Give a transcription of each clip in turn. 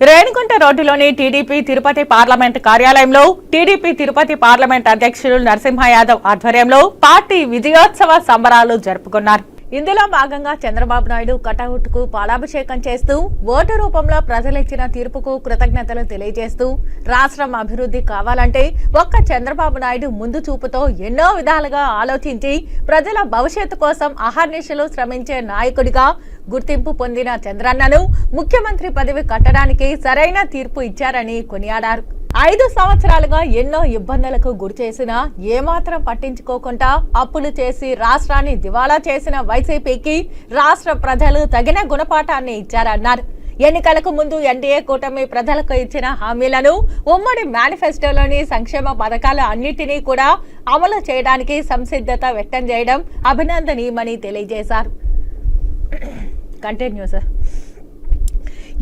రేణిగుంట రోడ్డులోని TDP Tirupati parliament కార్యాలయంలో TDP Tirupati parliament అధ్యక్షులు నరసింహ యాదవ్ ఆధ్వర్యంలో పార్టీ విజయోత్సవ సంబరాలు జరుపుకున్నారు. ఇందులో భాగంగా చంద్రబాబు నాయుడు కటౌట్కు పాలాభిషేకం చేస్తూ ఓటు రూపంలో ప్రజలిచ్చిన తీర్పుకు కృతజ్ఞతలు తెలియజేస్తూ రాష్ట్రం అభివృద్ధి కావాలంటే ఒక్క చంద్రబాబు నాయుడు ముందు చూపుతో ఎన్నో విధాలుగా ఆలోచించి ప్రజల భవిష్యత్తు కోసం అహర్నిశలు శ్రమించే నాయకుడిగా గుర్తింపు పొందిన చంద్రన్నను ముఖ్యమంత్రి పదవి కట్టడానికి సరైన తీర్పు ఇచ్చారని కొనియాడారు. ఐదు సంవత్సరాలుగా ఎన్నో ఇబ్బందులకు గురి చేసినా ఏమాత్రం పట్టించుకోకుండా అప్పులు చేసి రాష్ట్రాన్ని దివాలా చేసిన వైసీపీకి రాష్ట్ర ప్రజలు తగిన గుణపాఠాన్ని ఇచ్చారన్నారు. ఎన్నికలకు ముందు ఎన్డీఏ కూటమి ప్రజలకు ఇచ్చిన హామీలను ఉమ్మడి మేనిఫెస్టోలోని సంక్షేమ పథకాలు అన్నిటినీ కూడా అమలు చేయడానికి సంసిద్ధత వ్యక్తం చేయడం అభినందనీయమని తెలియజేశారు. కంటిన్యూ సార్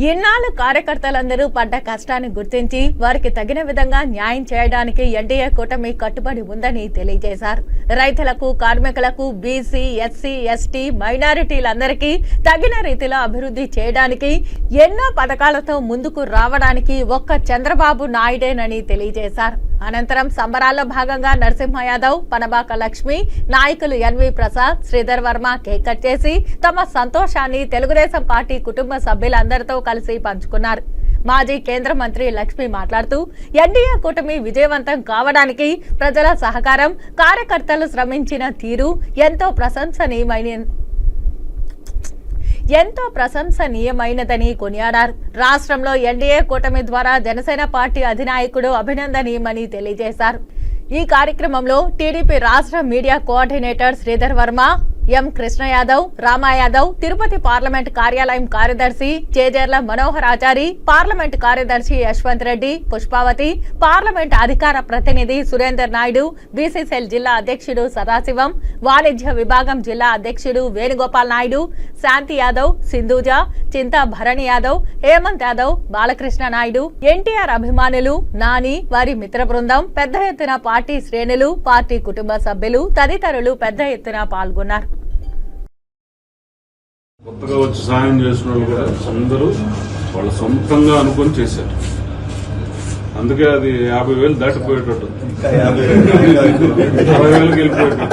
ఇన్నాళ్ళు కార్యకర్తలందరూ పడ్డ కష్టాన్ని గుర్తించి వారికి తగిన విధంగా న్యాయం చేయడానికి ఎన్డీఏ కూటమి కట్టుబడి ఉందని తెలియజేశారు. రైతులకు కార్మికులకు బీసీ ఎస్సీ ఎస్టీ మైనారిటీలందరికీ తగిన రీతిలో అభివృద్ధి చేయడానికి ఎన్నో పథకాలతో ముందుకు రావడానికి ఒక్క చంద్రబాబు నాయుడేనని తెలియజేశారు. అనంతరం సంబరాల్లో భాగంగా నరసింహ యాదవ్ పనబాక లక్ష్మి నాయకులు NV Prasad Sridhar Varma cake cut చేసి తమ సంతోషాన్ని తెలుగుదేశం పార్టీ కుటుంబ సభ్యులందరితో కలిసి పంచుకున్నారు. మాజీ కేంద్ర మంత్రి లక్ష్మి మాట్లాడుతూ ఎన్డీఏ కూటమి విజయవంతం కావడానికి ప్రజల సహకారం కార్యకర్తలు శ్రమించిన తీరు ఎంతో ప్రశంసనీయమైన ఎంతో ప్రశంసనీయమైనదని కొనియాడారు. రాష్ట్రంలో ఎన్డీఏ కూటమి ద్వారా జనసేన పార్టీ అధినాయకుడు అభినందనీయమని తెలియజేశారు. ఈ కార్యక్రమంలో టీడీపీ రాష్ట్ర media coordinator Sridhar Varma M. Krishna Yadav Rama Yadav Tirupati parliament కార్యాలయం కార్యదర్శి చేజర్ల మనోహర్ ఆచారి పార్లమెంట్ కార్యదర్శి యశ్వంత్ రెడ్డి పుష్పావతి పార్లమెంట్ అధికార ప్రతినిధి సురేందర్ నాయుడు బీసీసీఎల్ జిల్లా అధ్యక్షుడు సదాశివం వాణిజ్య విభాగం జిల్లా అధ్యక్షుడు వేణుగోపాల్ నాయుడు శాంతి యాదవ్ సింధూజ చింతా భరణి యాదవ్ హేమంత్ యాదవ్ బాలకృష్ణ నాయుడు ఎన్టీఆర్ అభిమానులు నాని వారి మిత్ర బృందం పెద్ద ఎత్తున పార్టీ శ్రేణులు పార్టీ కుటుంబ సభ్యులు తదితరులు పెద్ద ఎత్తున పాల్గొన్నారు. కొత్తగా వచ్చి సాయం చేసిన వాళ్ళు కూడా అందరూ వాళ్ళ సొంతంగా అనుకొని చేశారు. అందుకే అది యాభై వేలు దాటిపోయేటట్టు. వేలు అరవై వేలకు వెళ్ళిపోయేటట్టు.